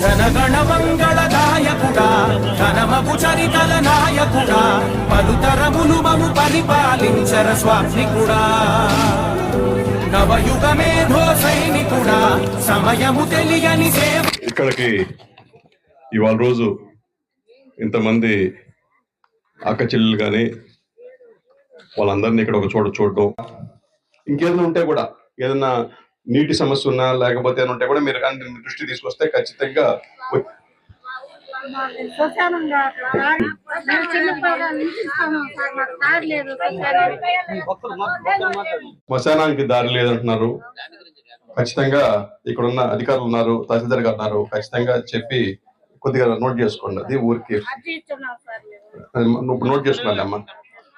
జనగణ మంగళ నాయకుడా ఘనమగు చరితల నాయకుడా పలుతరములు మము పరిపాలించర స్వామికుడా నవయుగ మేధో సైనికుడా సమయము తెలియని సేవ ఇక్కడికి ఇవాళ రోజు ఇంతమంది అక్క చెల్లెలు కానీ వాళ్ళందరినీ ఇక్కడ ఒక చోట చూడడం ఇంకేదైనా ఉంటే కూడా ఏదైనా నీటి సమస్య ఉన్నా లేకపోతే ఉంటే కూడా మీరు కానీ దృష్టి తీసుకొస్తే ఖచ్చితంగా శ్మశానానికి దారి లేదంటున్నారు. ఖచ్చితంగా ఇక్కడ ఉన్న అధికారులు ఉన్నారు తహసీల్దార్ గారు ఉన్నారు. ఖచ్చితంగా చెప్పి కొద్దిగా నోట్ చేసుకోండి. అది ఊరికి. నోట్ చేసుకున్నాను అమ్మా?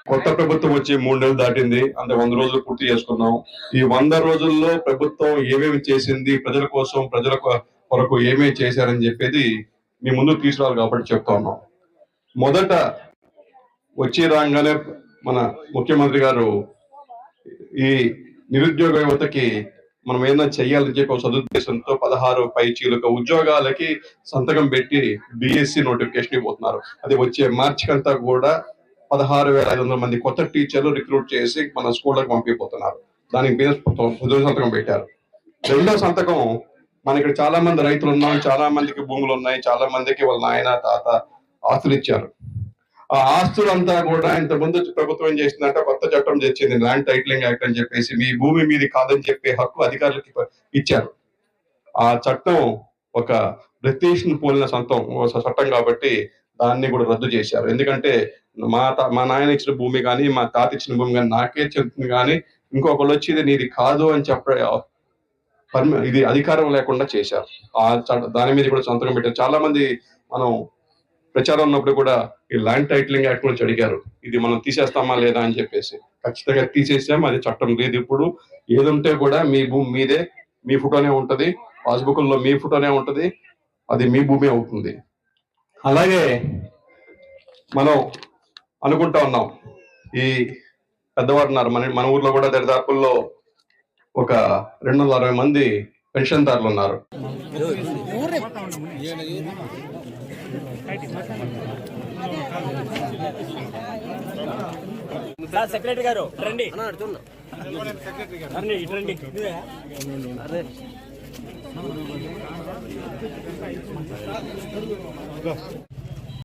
కొత్త ప్రభుత్వం వచ్చి మూడు నెలలు దాటింది. అంటే వంద రోజులు పూర్తి చేసుకున్నాం. ఈ వంద రోజుల్లో ప్రభుత్వం ఏమేమి చేసింది? ప్రజల కోసం ప్రజల కొరకు ఏమేమి చేశారని చెప్పేది మీ ముందు తీసుకురావాలి కాబట్టి చెప్తా ఉన్నాం. మొదట వచ్చి రాగానే మన ముఖ్యమంత్రి గారు ఈ నిరుద్యోగ యువతకి మనం ఏదైనా చేయాలని చెప్పి ఒక సదుద్దేశంతో పదహారు పై చీలుక ఉద్యోగాలకి సంతకం పెట్టి బిఎస్సి నోటిఫికేషన్ ఇవ్వబోతున్నారు. అది వచ్చే మార్చి కంతా కూడా పదహారు వేల ఐదు వందల మంది కొత్త టీచర్లు రిక్రూట్ చేసి మన స్కూళ్ళకి పంపిపోతున్నారు. దానికి మీద పొద్దు సంతకం పెట్టారు. రెండో సంతకం మన ఇక్కడ చాలా మంది రైతులు ఉన్నాం చాలా మందికి భూములు ఉన్నాయి చాలా మందికి వాళ్ళ నాయన తాత ఆస్తులు ఇచ్చారు. ఆ ఆస్తులంతా కూడా ఇంతకుముందు ముందు ప్రభుత్వం ఏం చేసిందంటే కొత్త చట్టం తెచ్చింది ల్యాండ్ టైటిలింగ్ యాక్ట్ అని చెప్పేసి మీ భూమి మీది కాదని చెప్పే హక్కు అధికారులకి ఇచ్చారు. ఆ చట్టం ఒక బ్రిటిష్ పోలిన సొంతం చట్టం కాబట్టి దాన్ని కూడా రద్దు చేశారు. ఎందుకంటే మా తా- మా నాయన ఇచ్చిన భూమి కానీ మా తాత ఇచ్చిన భూమి కానీ నాకే చెప్తుంది కానీ ఇంకొకళ్ళు వచ్చి ఇది నీది కాదు అని చెప్ప పర్మి ఇది అధికారం లేకుండా చేశారు. ఆ చట్ట- దాని మీద కూడా సంతకం పెట్టారు. చాలా మంది మనం ప్రచారం ఉన్నప్పుడు కూడా ఈ ల్యాండ్ టైటిలింగ్ యాక్ట్ గురించి అడిగారు. ఇది మనం తీసేస్తామా లేదా అని చెప్పేసి. ఖచ్చితంగా తీసేసాం. అది చట్టం లేదు ఇప్పుడు. ఏదుంటే కూడా మీ భూమి మీదే మీ ఫోటోనే ఉంటుంది. పాస్బుక్లో మీ ఫోటోనే ఉంటుంది. అది మీ భూమి అవుతుంది. అలాగే మనం అనుకుంటా ఉన్నాం. ఈ పెద్దవారు ఉన్నారు మన మన ఊర్లో కూడా దరిదాపుల్లో ఒక రెండు వందల అరవై మంది పెన్షన్దారులు ఉన్నారు. సార్ సెక్రటరీ గారు రండి. రండి ఇటు రండి.